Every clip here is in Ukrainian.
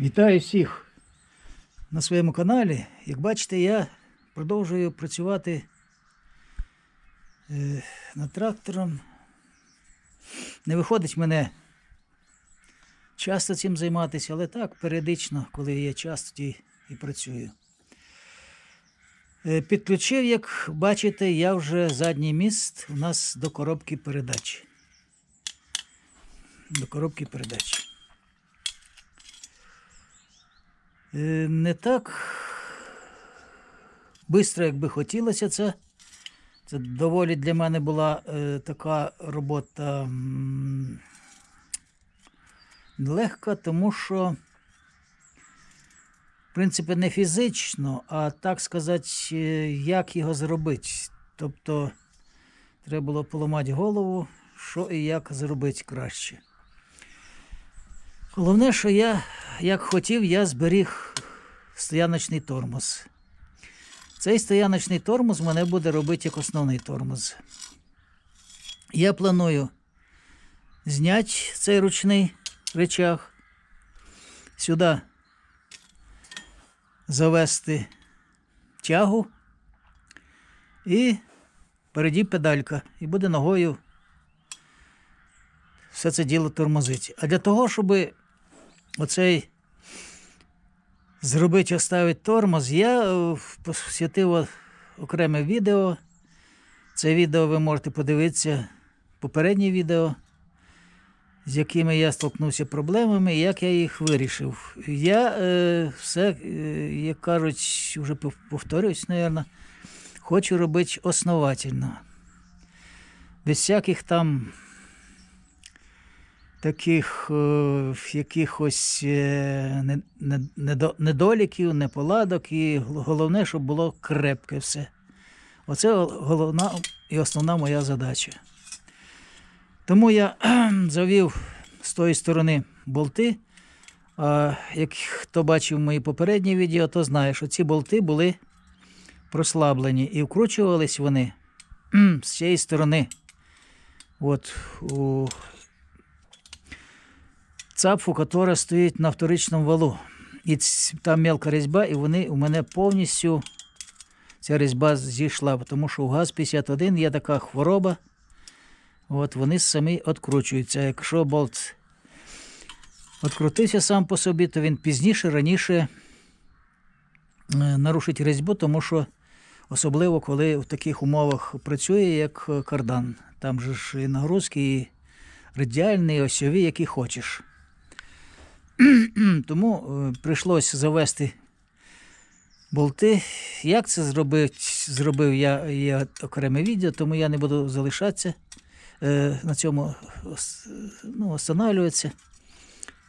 Вітаю всіх на своєму каналі. Як бачите, я продовжую працювати е, над трактором. Не виходить мене часто цим займатися, але так, періодично, коли є час, тоді і працюю. Е, Підключив, як бачите, я вже задній міст у нас до коробки передач. До коробки передач. Е, Не так швидко, як би хотілося це. Це доволі для мене була е, така робота м, легка, тому що, в принципі, не фізично, а так сказати, е, як його зробити. Тобто треба було поламати голову, що і як зробити краще. Головне, що я, як хотів, я зберіг стояночний тормоз. Цей стояночний тормоз мене буде робити як основний тормоз. Я планую зняти цей ручний речах, сюди завести тягу і впереді педалька. І буде ногою все це діло тормозить. А для того, щоб оцей зробити, оставити тормоз, я е, посвятив окреме відео. Це відео ви можете подивитися, попереднє відео, з якими я столкнувся проблемами і як я їх вирішив. Я е, все, е, як кажуть, вже пов- повторюсь, мабуть, хочу робити основательно. Без всяких там таких е, якихось е, не- не- недо- недоліків, неполадок, і головне, щоб було крепке все. Оце головна і основна моя задача. Тому я завів з тої сторони болти. Як хто бачив мої попередні відео, то знає, що ці болти були прослаблені і вкручувались вони з цієї сторони. От у цапфу, яка стоїть на вторичному валу. І там мелка різьба, і вони у мене повністю ця різьба зійшла, тому що у ГАЗ-51 є така хвороба. От вони самі відкручуються. Якщо болт відкрутився сам по собі, то він пізніше, раніше е, нарушить різьбу, тому що особливо коли в таких умовах працює, як е, кардан. Там же ж і нагрузки, і радіальні, і осьові, які хочеш. Тому е, прийшлося завести болти. Як це зробив, зробив я, є окреме відео, тому я не буду залишатися е, на цьому ну, останавливатися.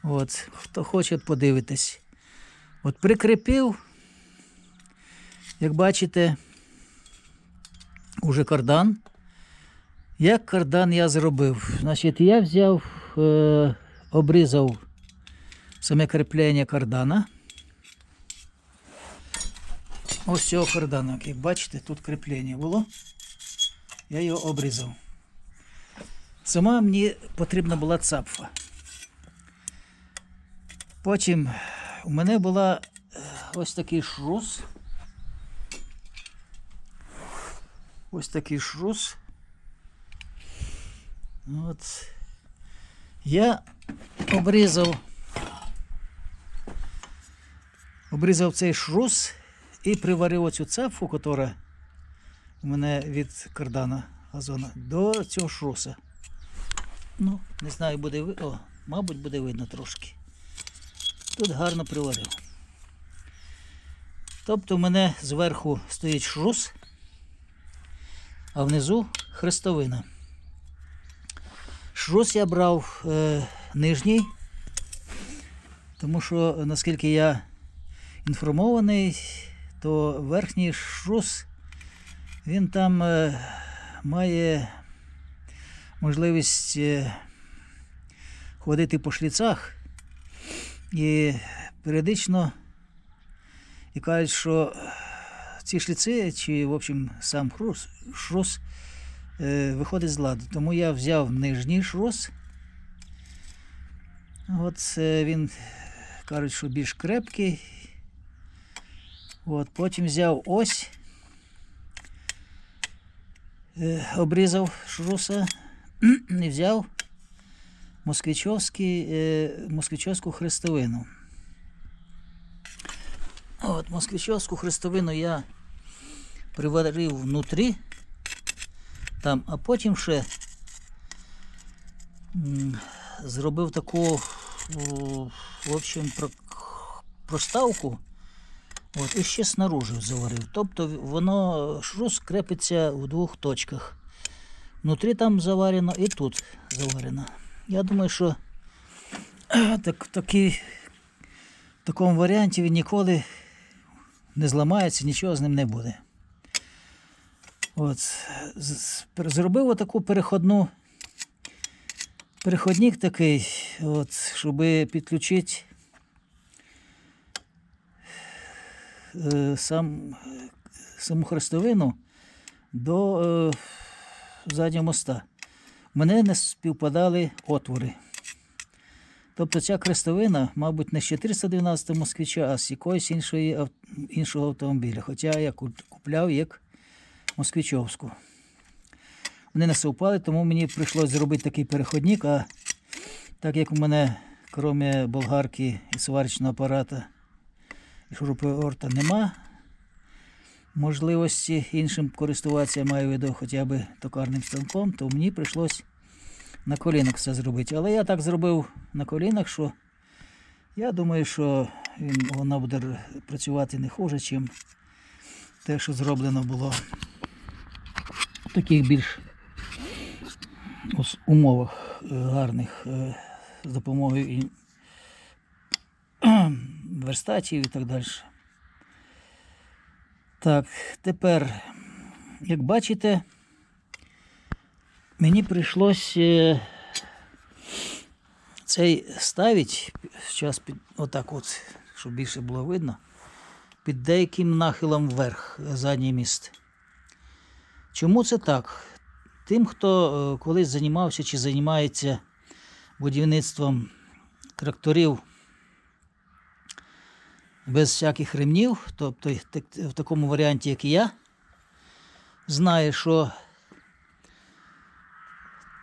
От, хто хоче, подивитись. От прикріпив, як бачите, уже кардан. Як кардан я зробив? Значить, я взяв, е, обрізав саме кріплення кардана. Ось цього кардана, як бачите, тут кріплення було. Я його обрізав. Сама мені потрібна була цапфа. Потім у мене була е, ось такий шрус. Ось такий шрус. От. Я обрізав обрізав цей шрус і приварив оцю цепфу, яка у мене від кардана газона, до цього шруса. Ну, не знаю, буде ви... О, мабуть, буде видно трошки. Тут гарно приварив. Тобто в мене зверху стоїть шрус, а внизу хрестовина. Шрус я брав е, нижній, тому що, наскільки я інформований, то верхній шрус він там е, має можливість е, ходити по шліцах і періодично і кажуть, що ці шліци, чи, в общем, сам шрус, шрус е, виходить з ладу. Тому я взяв нижній шрус. От він кажуть, що більш крепкий. От, потім взяв ось, е, обрізав шруса і взяв е, москвичовську хрестовину. От, москвичовську хрестовину я приварив внутрі, там, а потім ще зробив таку в общем, про, проставку. От, і ще снаружи заварив. Тобто воно шрус крепиться в двох точках. Внутрі там заварено і тут заварено. Я думаю, що так, такі, в такому варіанті він ніколи не зламається, нічого з ним не буде. От, зробив отаку переходну. Переходник такий, от, щоб підключити сам, саму хрестовину до е, заднього моста. Мене не співпадали отвори. Тобто ця хрестовина, мабуть, не з 412 москвича, а з якоїсь іншої, іншого автомобіля. Хоча я купляв як москвичовську. Вони не совпали, тому мені прийшлося зробити такий переходник, а так як у мене, крім болгарки і сварочного апарата шуруповерта нема можливості іншим користуватися, маю в виду хоча б токарним станком, то мені прийшлось на колінах все зробити. Але я так зробив на колінах, що я думаю, що він, вона буде працювати не хуже, ніж те, що зроблено було в таких більш умовах е, гарних е, з допомогою верстатів і так далі. Так, тепер, як бачите, мені прийшлось е, цей ставити зараз під отак от, щоб більше було видно, під деяким нахилом вверх задній міст. Чому це так? Тим, хто е, колись займався чи займається будівництвом тракторів без всяких ремнів, тобто в такому варіанті, як і я, знає, що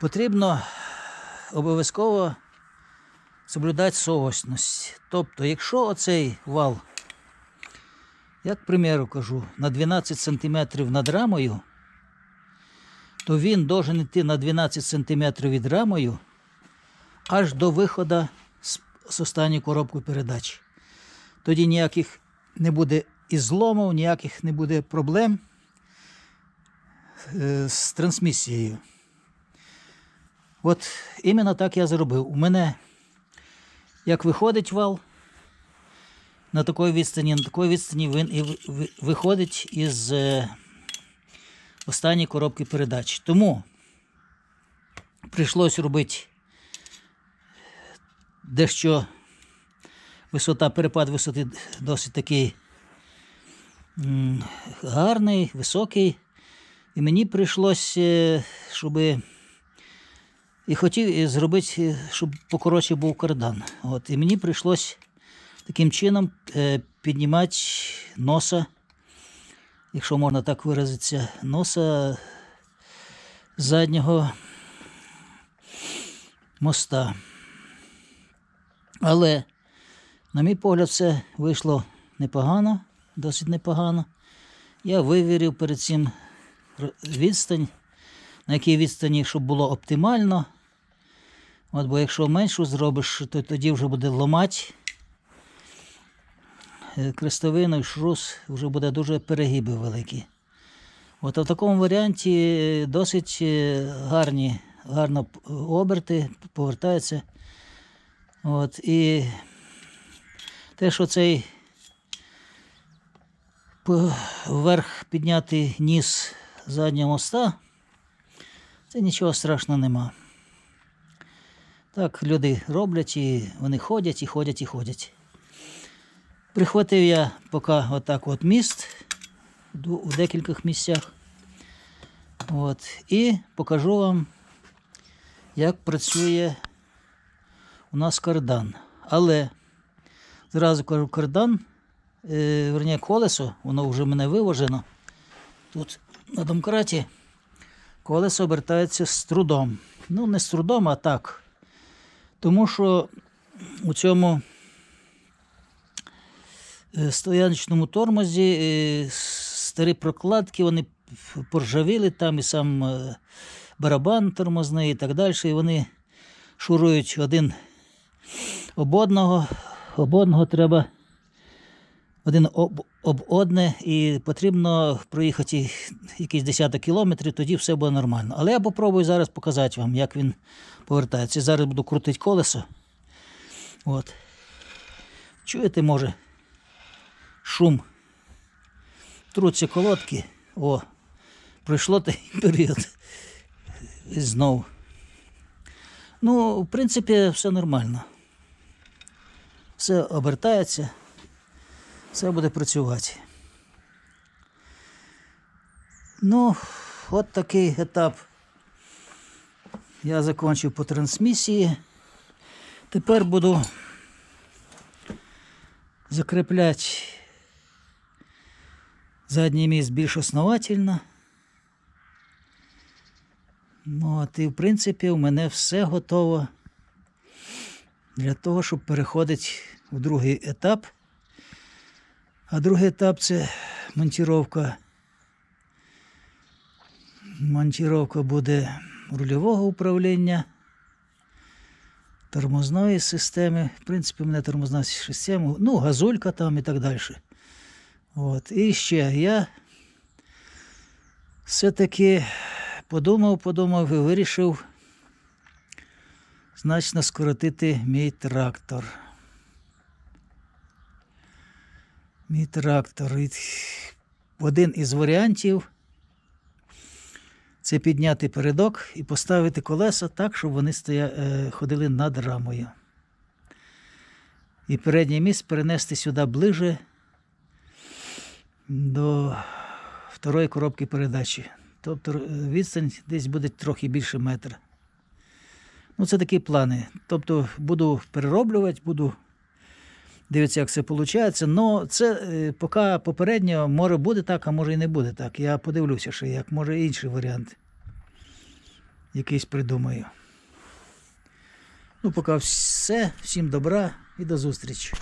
потрібно обов'язково соблюдати соосність. Тобто, якщо оцей вал, як примеру кажу, на 12 см над рамою, то він должен йти на 12 см від рамою аж до виходу з, останньої коробки передач. Тоді ніяких не буде і зломів, ніяких не буде проблем е, з трансмісією. От іменно так я зробив. У мене як виходить вал на такій відстані, на такій відстані він і ви- ви- виходить із е, останньої коробки передач. Тому прийшлось робити дещо висота, перепад висоти досить такий гарний, високий. І мені прийшлося, щоб і хотів зробити, е, щоб покоротше був кардан. От, і мені прийшлось таким чином е, піднімати носа, якщо можна так виразитися, носа заднього моста. Але, на мій погляд, все вийшло непогано, досить непогано. Я вивірив перед цим відстань, на якій відстані, щоб було оптимально. От, бо якщо меншу зробиш, то тоді вже буде ломати е, крестовину і шрус, вже буде дуже перегиби великі. От в такому варіанті е, досить е, гарні, гарно оберти, повертаються. От, і те, що цей вверх підняти ніс заднього моста, це нічого страшного нема. Так люди роблять, і вони ходять, і ходять, і ходять. Прихватив я поки отак от міст у декількох місцях. От, і покажу вам, як працює у нас кардан. Але Зразу кажу, кардан, е, верні, колесо, воно вже мене виважено. Тут на домкраті колесо обертається з трудом. Ну, не з трудом, а так. Тому що у цьому е, стояночному тормозі е, старі прокладки, вони поржавіли там і сам е, барабан тормозний і так далі. І вони шурують один об одного. Об одного треба один об, об одне, і потрібно проїхати якісь десяток кілометрів, тоді все буде нормально. Але я попробую зараз показати вам, як він повертається. Зараз буду крутити колесо. От. Чуєте, може, шум. Труться колодки. О, пройшло той період. І знову. Ну, в принципі, все нормально. Все обертається, все буде працювати. Ну, от такий етап. Я закінчив по трансмісії. Тепер буду закріпляти задній міст більш основательно. Ну, от і в принципі у мене все готово для того, щоб переходити в другий етап. А другий етап це монтіровка. Монтіровка буде рульового управління, тормозної системи. В принципі, у мене тормозна система, ну, газулька там і так далі. От. І ще я все-таки подумав, подумав і вирішив значно скоротити мій трактор. Мій трактор. Один із варіантів це підняти передок і поставити колеса так, щоб вони стоя... е, ходили над рамою. І переднє місце перенести сюди ближе до второї коробки передачі. Тобто е, відстань десь буде трохи більше метра. Ну, це такі плани. Тобто буду перероблювати, буду дивитися, як це виходить. Але це е, поки попередньо може буде так, а може і не буде так. Я подивлюся, ще як може інший варіант. Якийсь придумаю. Ну, поки все. Всім добра і до зустрічі.